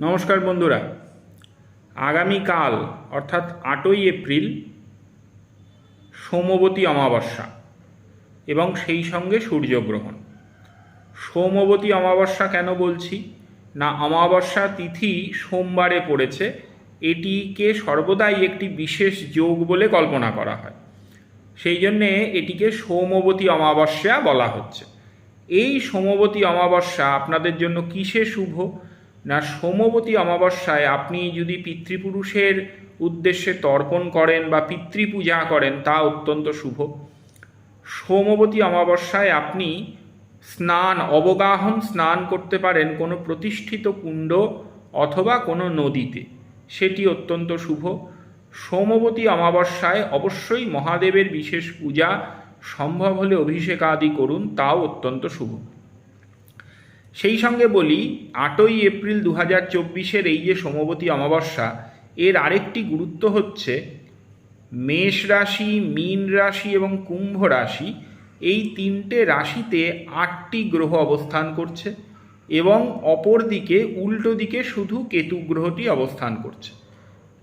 নমস্কার বন্ধুরা। আগামীকাল, অর্থাৎ আটই এপ্রিল, সোমবতী অমাবস্যা এবং সেই সঙ্গে সূর্যগ্রহণ। সোমবতী অমাবস্যা কেন বলছি? না, অমাবস্যা তিথি সোমবারে পড়েছে। এটিকে সর্বদাই একটি বিশেষ যোগ বলে কল্পনা করা হয়। সেই জন্যে এটিকে সোমবতী অমাবস্যা বলা হচ্ছে। এই সোমবতী অমাবস্যা আপনাদের জন্য কিসে শুভ? না সোমবতী অমাবস্যায় আপনি যদি পিতৃপুরুষের উদ্দেশ্যে তর্পণ করেন বা পিতৃপূজা করেন, তা অত্যন্ত শুভ। সোমবতী অমাবস্যায় আপনি স্নান, অবগাহন স্নান করতে পারেন কোনো প্রতিষ্ঠিত কুণ্ড অথবা কোনো নদীতে। সেটি অত্যন্ত শুভ। সোমবতী অমাবস্যায় অবশ্যই মহাদেবের বিশেষ পূজা সম্ভব হলে অভিষেক আদি করুন, তাও অত্যন্ত শুভ। সেই সঙ্গে বলি, আটই এপ্রিল দু হাজার চব্বিশের এই যে সোমবতী অমাবস্যা, এর আরেকটি গুরুত্ব হচ্ছে মেষ রাশি, মীন রাশি এবং কুম্ভ রাশি, এই তিনটে রাশিতে আটটি গ্রহ অবস্থান করছে এবং অপর দিকে উল্টো দিকে শুধু কেতু গ্রহটি অবস্থান করছে।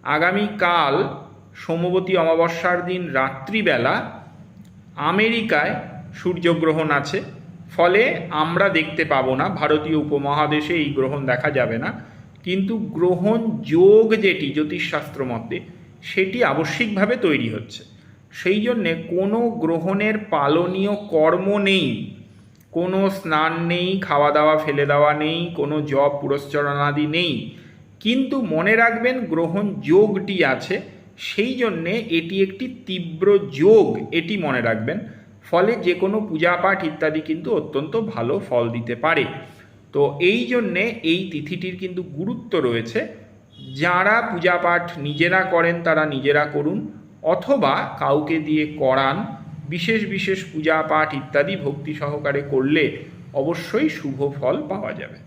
আগামীকাল সোমবতী অমাবস্যার দিন রাত্রিবেলা আমেরিকায় সূর্যগ্রহণ আছে। ফলে আমরা দেখতে পাবো না, ভারতীয় উপমহাদেশে এই গ্রহণ দেখা যাবে না। কিন্তু গ্রহণ যোগ যেটি, জ্যোতিষশাস্ত্র মতে, সেটি আবশ্যিকভাবে তৈরি হচ্ছে। সেই জন্যে কোনো গ্রহণের পালনীয় কর্ম নেই। কোনো স্নান নেই খাওয়া দাওয়া ফেলে দেওয়া নেই, কোনো জব পুরস্চরণাদি নেই। কিন্তু মনে রাখবেন, গ্রহণ যোগটি আছে। সেই জন্যে এটি একটি তীব্র যোগ, এটি মনে রাখবেন। ফলে যে কোনো পূজা পাঠ ইত্যাদি কিন্তু অত্যন্ত ভালো ফল দিতে পারে। তো এই জন্যে এই তিথিটির কিন্তু গুরুত্ব রয়েছে। যারা পূজা পাঠ নিজেরা করেন তারা নিজেরা করুন অথবা কাউকে দিয়ে করান, বিশেষ বিশেষ পূজা পাঠ ইত্যাদি ভক্তি সহকারে করলে অবশ্যই শুভ ফল পাওয়া যাবে।